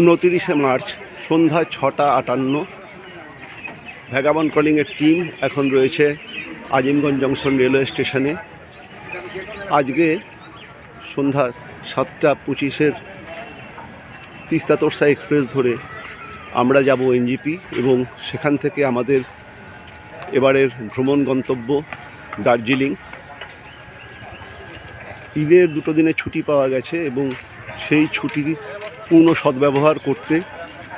উনতিরিশে March, সন্ধ্যা ছটা আটান্ন। Vagabond কলিংয়ের team এখন রয়েছে আজিমগঞ্জ জংশন রেলওয়ে স্টেশনে। আজকে সন্ধ্যা সাতটা পঁচিশের তিস্তা তোরসা এক্সপ্রেস ধরে আমরা যাব এনজিপি এবং সেখান থেকে আমাদের এবারের ভ্রমণ গন্তব্য দার্জিলিং। ঈদের দুটো দিনে ছুটি পাওয়া গেছে এবং সেই ছুটির পূর্ণ সদ্ব্যবহার করতে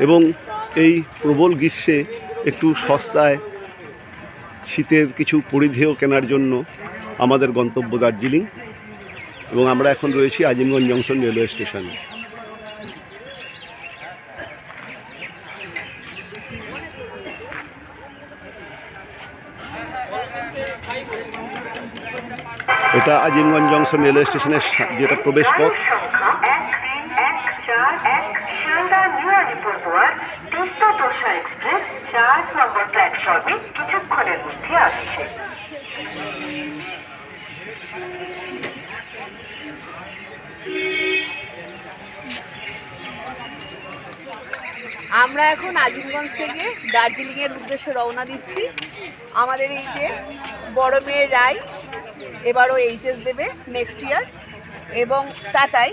এবং এই প্রবল গ্রীষ্মে একটু সস্তায় শীতের কিছু পরিধেয় কেনার জন্য আমাদের গন্তব্য দার্জিলিং এবং আমরা এখন রয়েছি আজিমগঞ্জ জংশন রেলওয়ে স্টেশনে। এটা আজিমগঞ্জ জংশন রেলওয়ে স্টেশনের যেটা প্রবেশ পথ সংখ্যা এক তিন এক চার এক তিস্তা তোষা এক্সপ্রেস চার নম্বর প্ল্যাটফর্মে কিছুক্ষণের মধ্যে আসছে। আমরা এখন আজিমগঞ্জ থেকে দার্জিলিংয়ের উদ্দেশ্যে রওনা দিচ্ছি। আমাদের এই যে বড় মেয়ের রায়, এবারও এইচএস দেবে নেক্সট ইয়ার এবং টাটাই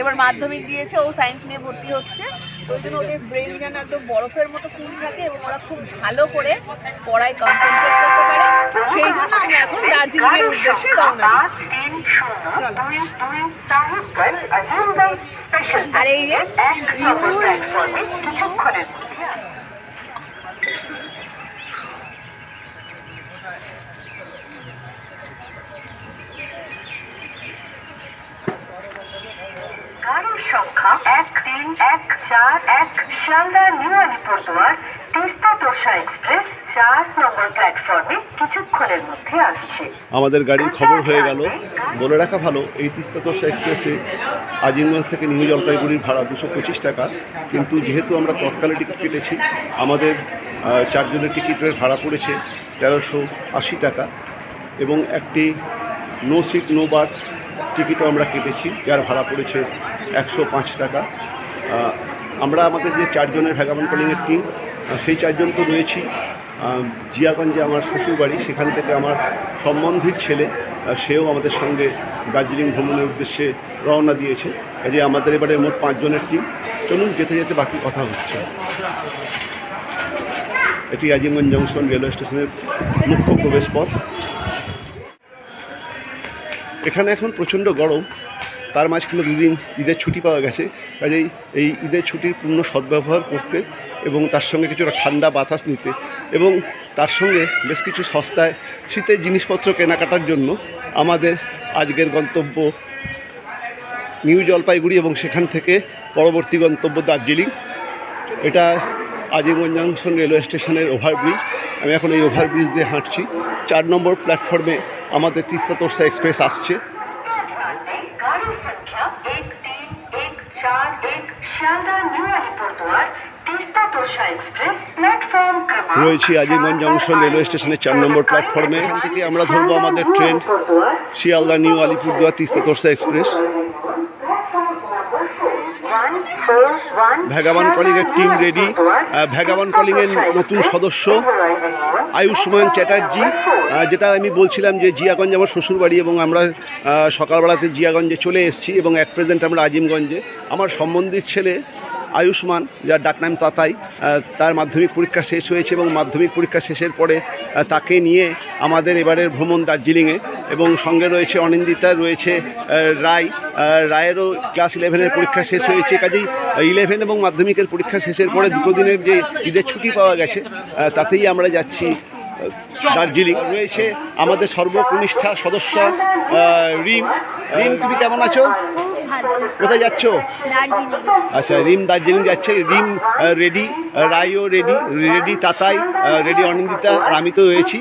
এবার মাধ্যমিক দিয়েছে ও সায়েন্স নিয়ে ভর্তি হচ্ছে। ওই জন্য ওদের ব্রেন যেন একদম বরফের মতো কুল থাকে এবং ওরা খুব ভালো করে পড়ায় কনসেন্ট্রেট করতে পারে। সেই জন্য আমরা এখন দার্জিলিংয়ের উদ্দেশ্যে রওনা আর এই যে এক নম্বর প্ল্যাটফর্মে কিছুক্ষণের মধ্যে আসছে। গাড়ির সংখ্যা এক তিন এক চার এক শিয়ালদা নিউ আলিপুরদুয়ার তিস্তা তোষা এক্সপ্রেস চার নম্বর প্ল্যাটফর্মে কিছুক্ষণের মধ্যে আসছে। আমাদের গাড়ির খবর হয়ে গেল। বলে রাখা ভালো এই তিস্তা তোষা এক্সপ্রেসে আজিমগঞ্জ থেকে নিউ জলপাইগুড়ির ভাড়া দুশো পঁচিশ টাকা। কিন্তু যেহেতু আমরা তৎকালে টিকিট কেটেছি আমাদের চারজনের টিকিটের ভাড়া পড়েছে তেরোশো আশি টাকা। এবং একটি নো সিট নো বার্থ টিকিটও আমরা কেটেছি যার ভাড়া পড়েছে একশো পাঁচ টাকা। আমরা আমাদের যে চারজনের ভ্যাগাবন কলিংয়ের টিম সেই চারজন তো রয়েছি। জিয়াগঞ্জে আমার শ্বশুরবাড়ি সেখান থেকে আমার সম্বন্ধীর ছেলে সেও আমাদের সঙ্গে দার্জিলিং ভ্রমণের উদ্দেশ্যে রওনা দিয়েছে। কাজে আমাদের এবারে মোট পাঁচজনের টিম চলুন, যেতে যেতে বাকি কথা হচ্ছে। এটি আজিমগঞ্জ জংশন রেলওয়ে স্টেশনের মুখ্য প্রবেশ পথ। এখানে এখন প্রচণ্ড গরম। তার মাঝখানে দুদিন ঈদের ছুটি পাওয়া গেছে। কাজেই এই ঈদের ছুটির পূর্ণ সদ্ব্যবহার করতে এবং তার সঙ্গে কিছুটা ঠান্ডা বাতাস নিতে এবং তার সঙ্গে বেশ কিছু সস্তায় শীতের জিনিসপত্র কেনাকাটার জন্য আমাদের আজকের গন্তব্য নিউ জলপাইগুড়ি এবং সেখান থেকে পরবর্তী গন্তব্য দার্জিলিং। এটা আজিমগঞ্জ জংশন রেলওয়ে স্টেশনের ওভারব্রিজ। আমি এখন এই ওভারব্রিজ দিয়ে হাঁটছি। চার নম্বর প্ল্যাটফর্মে আমাদের তিস্তা তোরসা এক্সপ্রেস আসছে গাড়ির সংখ্যা এক তিন এক एक এক Sealdah new Alipurduar Teesta express platform ক্রমাঙ্ক রয়েছি আজিমগঞ্জ জংশন রেলওয়ে স্টেশনের চার নম্বর প্ল্যাটফর্মে। এখান থেকে আমরা ধরবো আমাদের train. Sealdah new Alipurduar Teesta Torsa express. Vagabond কলিংয়ের team ready vagabond কলিংয়ের নতুন সদস্য আয়ুষ্মান চ্যাটার্জি যেটা আমি বলছিলাম যে জিয়াগঞ্জ আমার শ্বশুরবাড়ি এবং আমরা সকালবেলাতে জিয়াগঞ্জে চলে এসেছি এবং অ্যাট প্রেজেন্ট আমরা আজিমগঞ্জে। আমার সম্বন্ধীর ছেলে আয়ুষ্মান, যার ডাকনাম তাতাই তার মাধ্যমিক পরীক্ষা শেষ হয়েছে এবং মাধ্যমিক পরীক্ষা শেষের পরে তাকে নিয়ে আমাদের এবারের ভ্রমণ দার্জিলিংয়ে এবং সঙ্গে রয়েছে অনিন্দিতা, রয়েছে রায় রায়েরও ক্লাস ইলেভেনের পরীক্ষা শেষ হয়েছে। কাজেই ইলেভেন এবং মাধ্যমিকের পরীক্ষা শেষের পরে দুটো দিনের যে ঈদের ছুটি পাওয়া গেছে তাতেই আমরা যাচ্ছি দার্জিলিং। রয়েছে আমাদের সর্বকনিষ্ঠা সদস্য রিম। রিম, তুমি কেমন আছো? ভালো। কোথায় যাচ্ছ? দার্জিলিং। আচ্ছা রিম দার্জিলিং যাচ্ছে। Rim ready Rio ready ready Tatai ready Anindita আর আমি তো রয়েছি।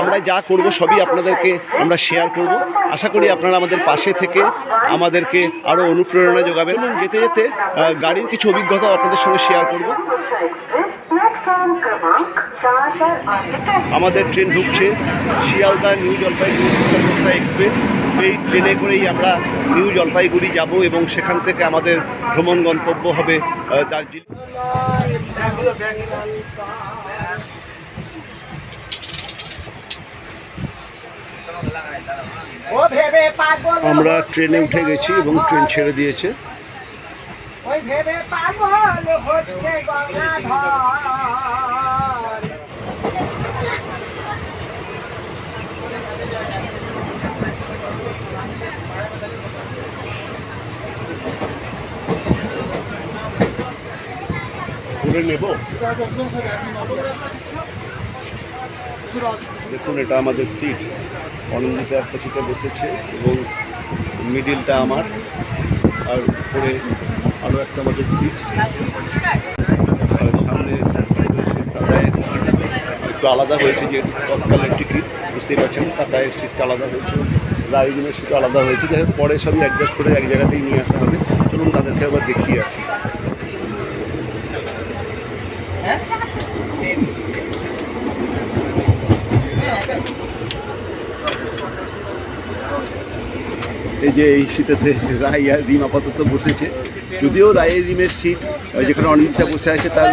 আমরা যা করব সবই আপনাদেরকে আমরা শেয়ার করব। আশা করি আপনারা আমাদের পাশে থেকে আমাদেরকে আরও অনুপ্রেরণা যোগাবেন। এবং যেতে যেতে গাড়ির কিছু অভিজ্ঞতা আপনাদের সঙ্গে শেয়ার করব। আমাদের ট্রেন ঢুকছে শিয়ালদা নিউ জলপাইগুড়ি এক্সপ্রেস। ট্রেনে করেই আমরা নিউ জলপাইগুড়ি যাব এবং সেখান থেকে আমাদের ভ্রমণ গন্তব্য হবে দার্জিলিং। আমরা ট্রেনে উঠে গেছি এবং ট্রেন ছেড়ে দিয়েছে। ওই ভেবে পাগল হচ্ছে গঙ্গাধর। করে নেব। দেখুন, এটা আমাদের সিট অনন্দিতা একটা সিটে বসেছে এবং মিডিলটা আমার। আর উপরে আরও একটা আমাদের সিট সামনে একটু আলাদা হয়েছে যেহেতু তৎকালের টিকিট বুঝতেই পারছেন, কাতায়ের সিটটা আলাদা হয়েছে। রায়দিনের সিট আলাদা হয়েছে। যাই পরে সবই অ্যাডজাস্ট করে এক জায়গাতেই নিয়ে আসা হবে। চলুন তাদেরকে আবার দেখিয়ে আসি। এই যে এই সিটেতে রায় আর রিম আপাতত বসেছে। যদিও রায়ের রিমের সিট যেখানে অনিন্দিতা বসে আছে, তার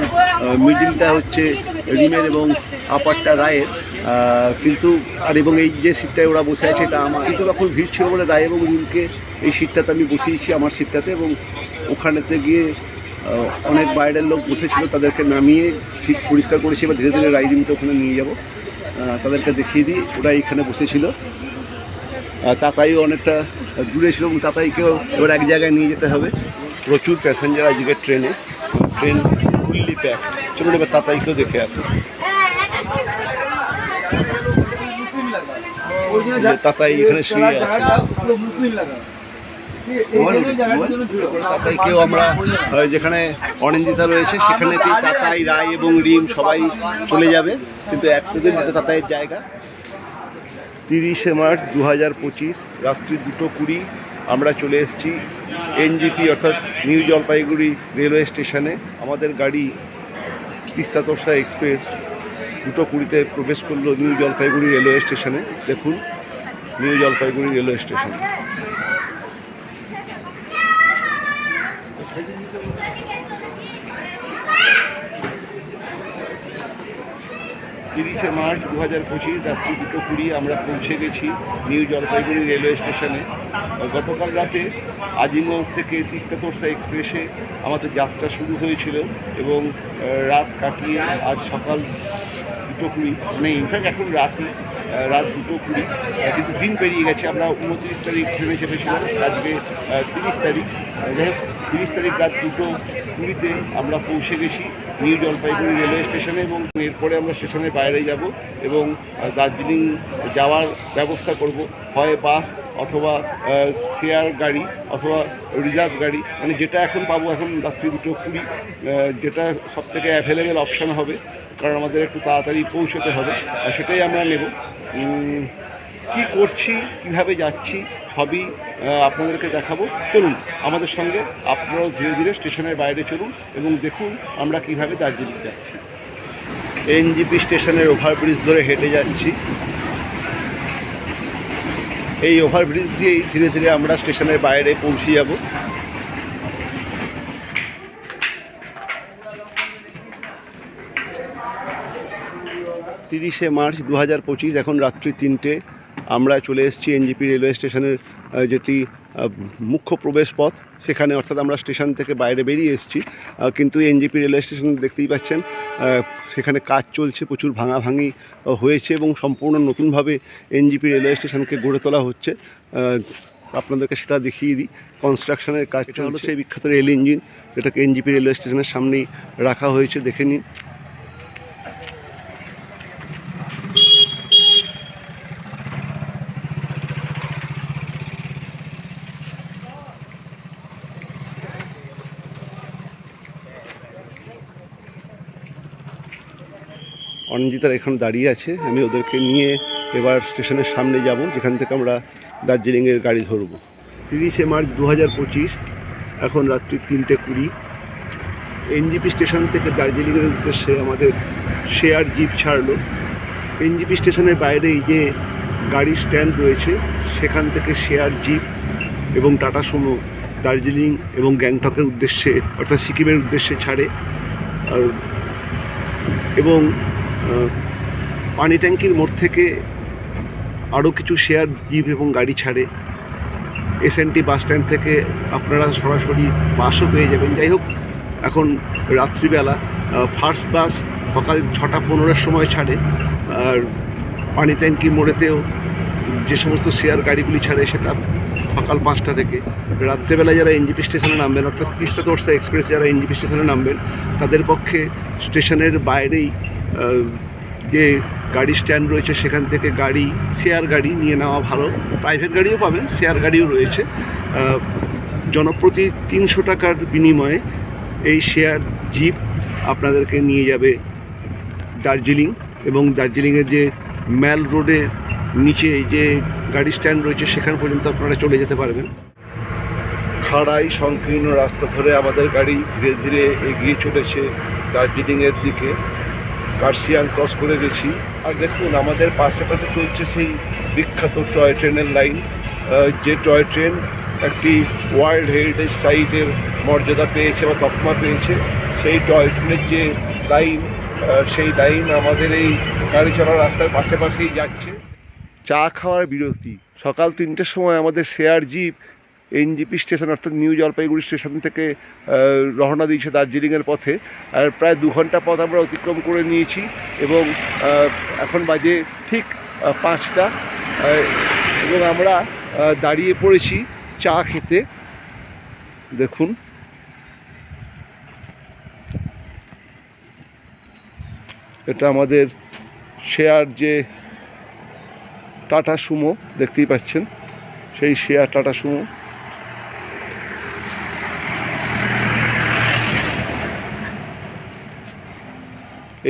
মিডিলটা হচ্ছে রিমের এবং আপারটা রায়ের কিন্তু, আর এবং এই যে সিটটায় ওরা বসে আছে, এটা আমার, কিন্তু তখন ভিড় ছিল বলে রায় এবং রিমকে এই সিটটাতে আমি বসিয়েছি আমার সিটটাতে এবং ওখানেতে গিয়ে অনেক বাইরের লোক বসেছিল, তাদেরকে নামিয়ে সিট পরিষ্কার করেছি, এবার ধীরে ধীরে রায় রিমকে ওখানে নিয়ে যাব। তাদেরকে দেখিয়ে দিই, ওরা এখানে বসেছিল। তাতাইও অনেকটা দূরে ছিল এবং তাতাইকেও এবার এক জায়গায় নিয়ে যেতে হবে। প্রচুর প্যাসেঞ্জার আজকে ট্রেনে। ট্রেন ফুললি প্যাক চলুন এবার তাতাইকেও দেখে আসি। তাতাই এখানে শুয়ে আছে। তাতাইকেও আমরা যেখানে অনিন্দিতা রয়েছে, সেখানেতেই তাতাই রায় এবং রিম সবাই চলে যাবে। কিন্তু যেটা তাতাইয়ের জায়গা। তিরিশে মার্চ দু হাজার পঁচিশ, রাত্রি দুটো কুড়ি, আমরা চলে এসেছি এনজিপি অর্থাৎ নিউ জলপাইগুড়ি রেলওয়ে স্টেশনে। আমাদের গাড়ি তিস্তা তোষা এক্সপ্রেস দুটো কুড়িতে প্রবেশ করল নিউ জলপাইগুড়ি রেলওয়ে স্টেশনে। দেখুন, নিউ জলপাইগুড়ি রেলওয়ে স্টেশন। তিরিশে মার্চ দু হাজার পঁচিশ রাত্রি দুটো কুড়ি আমরা পৌঁছে গেছি নিউ জলপাইগুড়ি রেলওয়ে স্টেশনে। গতকাল রাতে আজিমগঞ্জ থেকে তিস্তা তোরসা এক্সপ্রেসে আমাদের যাত্রা শুরু হয়েছিল এবং রাত কাটিয়ে আজ সকাল দুটো কুড়ি মানে ইনফ্যাক্ট এখন রাতই রাত দুটো কুড়ি কিন্তু দিন পেরিয়ে গেছে। আমরা উনত্রিশ তারিখ ট্রেনে চেপেছিলাম আজকে তিরিশ তারিখ। তিরিশ তারিখ রাত দুটো কুড়িতে আমরা পৌঁছে গেছি। নিউ জলপাইগুড়ি রেলওয়ে স্টেশনে এবং এরপরে আমরা স্টেশনের বাইরে যাব এবং দার্জিলিং যাওয়ার ব্যবস্থা করব। হয় বাস অথবা শেয়ার গাড়ি অথবা রিজার্ভ গাড়ি। মানে যেটা এখন পাবো এখন রাত্রি দুটো কুড়ি যেটা সব থেকে অ্যাভেলেবেল অপশান হবে। কারণ আমাদের একটু তাড়াতাড়ি পৌঁছতে হবে সেটাই আমরা নেব। কি করছি, কীভাবে যাচ্ছি, সবই আপনাদেরকে দেখাবো। চলুন, আমাদের সঙ্গে আপনারাও ধীরে ধীরে স্টেশনের বাইরে চলুন এবং দেখুন আমরা কীভাবে দার্জিলিং যাচ্ছি। এনজিপি স্টেশনের ওভারব্রিজ ধরে হেঁটে যাচ্ছি। এই ওভারব্রিজ দিয়েই ধীরে ধীরে আমরা স্টেশনের বাইরে পৌঁছে যাব। তিরিশে মার্চ দু হাজার পঁচিশ, এখন রাত্রি তিনটে। আমরা চলে এসেছি এনজিপি রেলওয়ে স্টেশনের যেটি মুখ্য প্রবেশ পথ। সেখানে অর্থাৎ আমরা স্টেশন থেকে বাইরে বেরিয়ে এসেছি। কিন্তু এনজিপি রেলওয়ে স্টেশন দেখতেই পাচ্ছেন সেখানে কাজ চলছে প্রচুর ভাঙাভাঙি হয়েছে এবং সম্পূর্ণ নতুনভাবে এনজিপি রেলওয়ে স্টেশনকে গড়ে তোলা হচ্ছে। আপনাদেরকে সেটা দেখিয়ে দিই। কনস্ট্রাকশনের কাজটা হলো সেই বিখ্যাত রেল ইঞ্জিন যেটাকে এনজিপি রেলওয়ে স্টেশনের সামনেই রাখা হয়েছে দেখে নিন। অনিন্দিতার এখানে দাঁড়িয়ে আছে। আমি ওদেরকে নিয়ে এবার স্টেশনের সামনে যাব, যেখান থেকে আমরা দার্জিলিংয়ের গাড়ি ধরব। তিরিশে মার্চ দু হাজার পঁচিশ, এখন রাত্রি তিনটে কুড়ি। এনজিপি স্টেশন থেকে দার্জিলিংয়ের উদ্দেশ্যে আমাদের শেয়ার জিপ ছাড়লো। এনজিপি স্টেশনের বাইরে এই যে গাড়ি স্ট্যান্ড রয়েছে, সেখান থেকে শেয়ার জিপ এবং টাটা সুমো দার্জিলিং এবং গ্যাংটকের উদ্দেশ্যে, অর্থাৎ সিকিমের উদ্দেশ্যে ছাড়ে। আর এবং পানি ট্যাঙ্কির মোড় থেকে আরও কিছু শেয়ার জিপ এবং গাড়ি ছাড়ে। এসএনটি বাস স্ট্যান্ড থেকে আপনারা সরাসরি বাসও পেয়ে যাবেন। যাই হোক, এখন রাত্রিবেলা ফার্স্ট বাস সকাল ছটা পনেরোর সময় ছাড়ে। আর পানি ট্যাঙ্কি মোড়েতেও যে সমস্ত শেয়ার গাড়িগুলি ছাড়ে সেটা সকাল পাঁচটা থেকে। রাত্রেবেলা যারা এনজিপি স্টেশনে নামবেন, অর্থাৎ তিস্তা তোরসা এক্সপ্রেস যারা এনজিপি স্টেশনে নামবেন, তাদের পক্ষে স্টেশনের বাইরেই যে গাড়ি স্ট্যান্ড রয়েছে সেখান থেকে গাড়ি শেয়ার গাড়ি নিয়ে নেওয়া ভালো। প্রাইভেট গাড়িও পাবেন শেয়ার গাড়িও রয়েছে। জনপ্রতি তিনশো টাকার বিনিময়ে এই শেয়ার জিপ আপনাদেরকে নিয়ে যাবে দার্জিলিং এবং দার্জিলিংয়ের যে ম্যাল রোডের নিচে যে গাড়ি স্ট্যান্ড রয়েছে, সেখান পর্যন্ত আপনারা চলে যেতে পারবেন। খাড়াই সংকীর্ণ রাস্তা ধরে আমাদের গাড়ি ধীরে ধীরে এগিয়ে চলেছে দার্জিলিংয়ের দিকে। কার্শিয়াং ক্রস করে গেছি। আর দেখুন, আমাদের পাশে পাশে চলছে সেই বিখ্যাত টয় ট্রেনের লাইন। যে টয় ট্রেন একটি ওয়ার্ল্ড হেরিটেজ সাইটের মর্যাদা পেয়েছে বা তকমা পেয়েছে, সেই টয় ট্রেনের যে লাইন সেই লাইন আমাদের এই গাড়ি চলার রাস্তার পাশে পাশেই যাচ্ছে। চা খাওয়ার বিরতি। সকাল তিনটের সময় আমাদের শেয়ার জিপ এনজিপি স্টেশন, অর্থাৎ নিউ জলপাইগুড়ি স্টেশন থেকে রওনা দিয়েছে দার্জিলিংয়ের পথে। আর প্রায় দু ঘণ্টা পথ আমরা অতিক্রম করে নিয়েছি এবং এখন বাজে ঠিক পাঁচটা। এবং আমরা দাঁড়িয়ে পড়েছি চা খেতে। দেখুন। এটা আমাদের শেয়ার যে টাটা সুমো, দেখতেই পাচ্ছেন। সেই শেয়ার টাটা সুমো।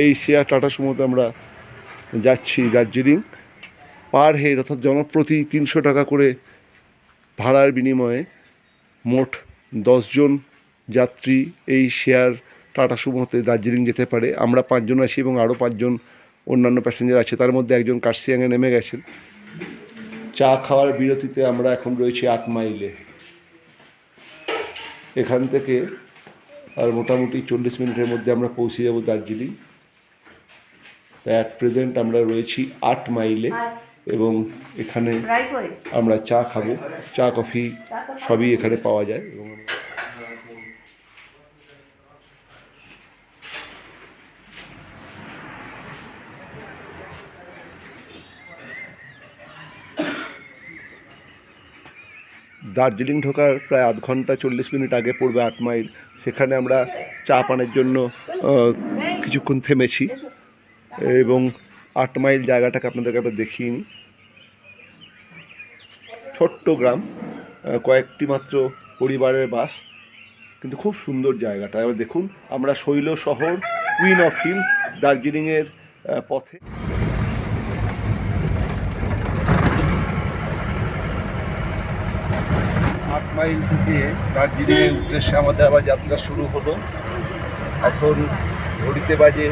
এই শেয়ার টাটা সুমোতে আমরা যাচ্ছি দার্জিলিং। পার হেড অর্থাৎ জনপ্রতি তিনশো টাকা করে ভাড়ার বিনিময়ে মোট দশজন যাত্রী এই শেয়ার টাটা সুমোতে দার্জিলিং যেতে পারে। আমরা পাঁচজন আছি এবং আরও পাঁচজন অন্যান্য প্যাসেঞ্জার আছে। তার মধ্যে একজন কার্শিয়াংয়ে নেমে গেছেন। চা খাওয়ার বিরতিতে আমরা এখন রয়েছি আট মাইলে। এখান থেকে আর মোটামুটি চল্লিশ মিনিটের মধ্যে আমরা পৌঁছে যাব দার্জিলিং। অ্যাট প্রেজেন্ট আমরা রয়েছি আট মাইলে এবং এখানে আমরা চা খাব। চা কফি সবই এখানে পাওয়া যায় এবং দার্জিলিং ঢোকার প্রায় আধ ঘণ্টা চল্লিশ মিনিট আগে পড়বে আট মাইল। সেখানে আমরা চা পানের জন্য কিছুক্ষণ থেমেছি। এবং আট মাইল জায়গাটাকে আপনাদেরকে একবার দেখিয়ে নিই। ছোট্ট গ্রাম কয়েকটি মাত্র পরিবারের বাস, কিন্তু খুব সুন্দর জায়গাটা। এবার দেখুন, আমরা শৈল শহর কুইন অফ হিলস দার্জিলিংয়ের পথে। আট মাইল থেকে দার্জিলিংয়ের উদ্দেশ্যে আমাদের আবার যাত্রা শুরু হলো। এখন ঘড়িতে বাজে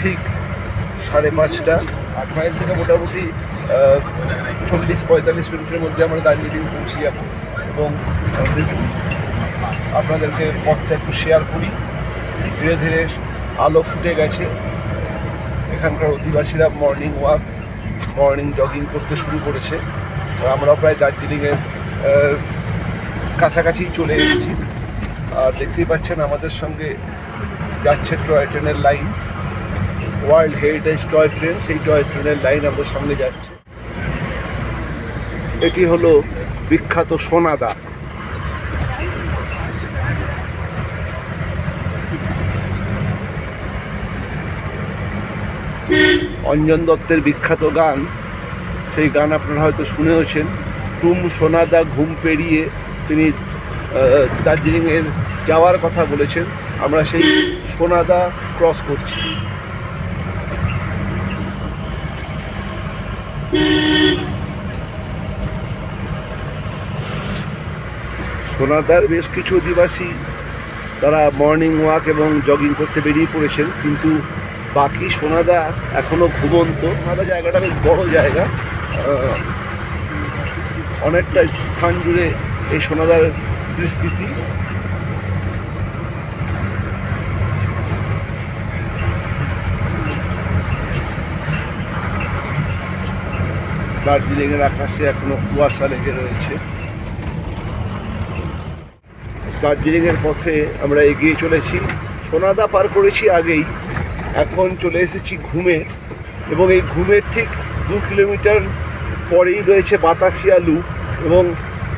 ঠিক সাড়ে পাঁচটা, আট মাইল থেকে মোটামুটি চল্লিশ, পঁয়তাল্লিশ মিনিটের মধ্যে আমরা দার্জিলিং পৌঁছে এবং আপনাদেরকে পথটা একটু শেয়ার করি। ধীরে ধীরে আলো ফুটে গেছে। এখানকার অধিবাসীরা মর্নিং ওয়াক মর্নিং জগিং করতে শুরু করেছে। আমরাও প্রায় দার্জিলিংয়ের কাছাকাছি চলে এসেছি। আর দেখতেই পাচ্ছেন আমাদের সঙ্গে যাচ্ছে টয় ট্রেনের line. World heritage toy train, সেই টয় ট্রেনের লাইন আমাদের সামনে যাচ্ছে। এটি হলো বিখ্যাত সোনাদা। অঞ্জন দত্তের বিখ্যাত গান, সেই গান আপনারা হয়তো শুনেওছেন। টুম সোনাদা ঘুম পেরিয়ে তিনি দার্জিলিংয়ের যাওয়ার কথা বলেছেন। আমরা সেই সোনাদা ক্রস করছি। সোনাদার বেশ কিছু অধিবাসী তারা মর্নিং ওয়াক এবং জগিং করতে বেরিয়ে পড়েছেন, কিন্তু বাকি সোনাদা এখনও ঘুমন্ত। সোনাদা জায়গাটা বেশ বড় জায়গা। অনেকটা স্থান জুড়ে এই সোনাদার বিস্তৃতি। দার্জিলিংয়ের আকাশে এখনও কুয়াশা লেগে রয়েছে। দার্জিলিংয়ের পথে আমরা এগিয়ে চলেছি। সোনাদা পার করেছি আগেই। এখন চলে এসেছি ঘুমে এবং এই ঘুমের ঠিক দু কিলোমিটার পরেই রয়েছে বাতাসিয়া লুপ এবং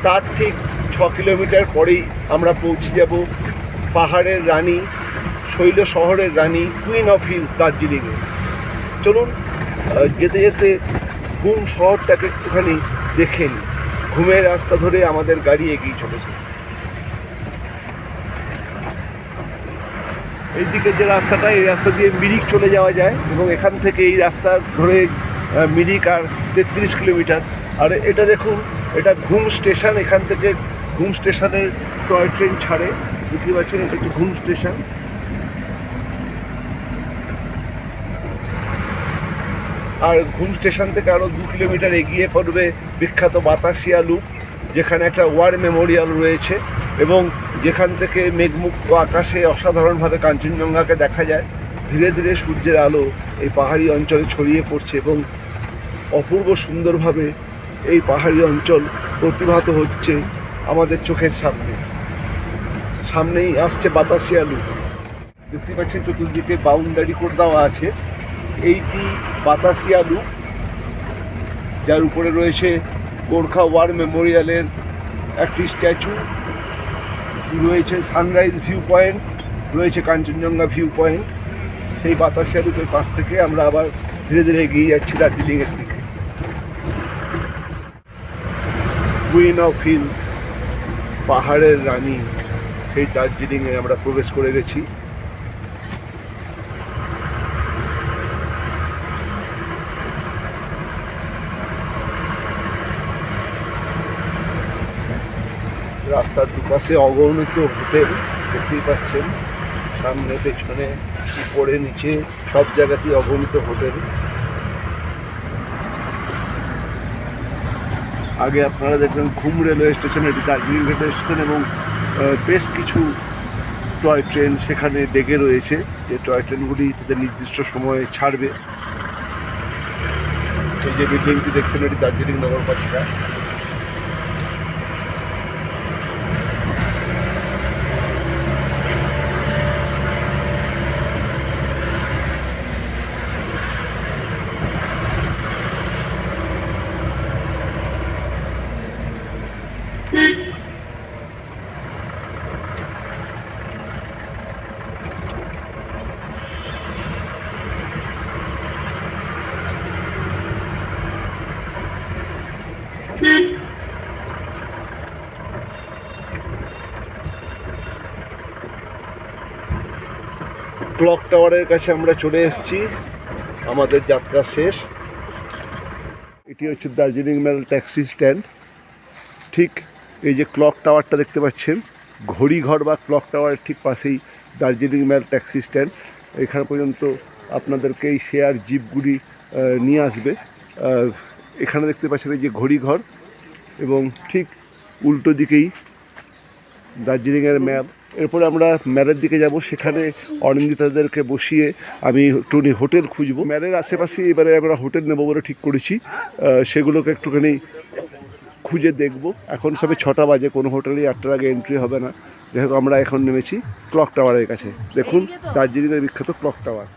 তার ঠিক ছ কিলোমিটার পরেই আমরা পৌঁছে যাব পাহাড়ের রানী, শৈল শহরের রানী কুইন অফ হিলস দার্জিলিংয়ে। চলুন যেতে যেতে ঘুম শহরটাকে একটুখানি দেখে ঘুমের রাস্তা ধরে আমাদের গাড়ি এগিয়ে চলেছে। এইদিকে যে রাস্তাটা, এই রাস্তা দিয়ে মিরিক চলে যাওয়া যায় এবং এখান থেকে এই রাস্তা ধরে মিরিক আর তেত্রিশ কিলোমিটার। আর এটা দেখুন, এটা ঘুম স্টেশন। এখান থেকে ঘুম স্টেশনের টয় ট্রেন ছাড়ে। দেখতে পাচ্ছেন এটা হচ্ছে ঘুম স্টেশন। আর ঘুম স্টেশন থেকে আরও দু কিলোমিটার এগিয়ে পড়বে বিখ্যাত বাতাসিয়া লুপ, যেখানে একটা ওয়ার মেমোরিয়াল রয়েছে এবং যেখান থেকে মেঘমুক্ত আকাশে অসাধারণভাবে কাঞ্চনজঙ্ঘাকে দেখা যায়। ধীরে ধীরে সূর্যের আলো এই পাহাড়ি অঞ্চলে ছড়িয়ে পড়ছে এবং অপূর্ব সুন্দরভাবে এই পাহাড়ি অঞ্চল প্রতিভাত হচ্ছে আমাদের চোখের সামনে। সামনেই আসছে বাতাসিয়া লুপ। দেখতে পাচ্ছেন, চতুর্দিকে বাউন্ডারি করে দেওয়া আছে। এইটি বাতাসিয়া লুপ, যার উপরে রয়েছে গোর্খা ওয়ার মেমোরিয়ালের একটি স্ট্যাচু। রয়েছে সানরাইজ ভিউ পয়েন্ট, রয়েছে কাঞ্চনজঙ্ঘা ভিউ পয়েন্ট। সেই বাতাসিয়া লুপের পাশ থেকে আমরা আবার ধীরে ধীরে এগিয়ে যাচ্ছি দার্জিলিংয়ের দিকে। কুইন অফ হিলস পাহাড়ের রানী, সেই দার্জিলিংয়ে আমরা প্রবেশ করে গেছি। রাস্তার দুপাশে অগণিত হোটেল দেখতেই পাচ্ছেন। সামনে, পেছনে উপরে নিচে, সব জায়গাতেই অগণিত হোটেল। আগে আপনারা দেখবেন ঘুম রেলওয়ে স্টেশন, এটি দার্জিলিং রেলওয়ে স্টেশন এবং বেশ কিছু টয় ট্রেন সেখানে ডেকে রয়েছে। যে টয় ট্রেনগুলি তাদের নির্দিষ্ট সময়ে ছাড়বে। এই যে বিল্ডিংটি দেখছেন, এটি দার্জিলিং নগরপালিকা। ক্লক টাওয়ারের কাছে আমরা চলে এসেছি। আমাদের যাত্রা শেষ। এটি হচ্ছে দার্জিলিং মেল ট্যাক্সি স্ট্যান্ড ঠিক এই যে ক্লক টাওয়ারটা দেখতে পাচ্ছেন, ঘড়িঘর বা ক্লক টাওয়ারের ঠিক পাশেই দার্জিলিং মেল ট্যাক্সি স্ট্যান্ড এখানে পর্যন্ত আপনাদেরকে এই শেয়ার জিপগুলি নিয়ে আসবে। এখানে দেখতে পাচ্ছেন এই যে ঘড়িঘর এবং ঠিক উল্টো দিকেই দার্জিলিংয়ের ম্যাপ এরপরে আমরা ম্যারের দিকে যাব সেখানে অনিন্দিতাদেরকে বসিয়ে আমি একটুখানি হোটেল খুঁজবো। ম্যারের আশেপাশে এবারে আমরা হোটেল নেব বলে ঠিক করেছি। সেগুলোকে একটুখানি খুঁজে দেখব। এখন সবে ছটা বাজে কোনো হোটেলেই আটটার আগে এন্ট্রি হবে না। দেখো আমরা এখন নেমেছি ক্লক টাওয়ারের কাছে। দেখুন দার্জিলিংয়ের বিখ্যাত ক্লক টাওয়ার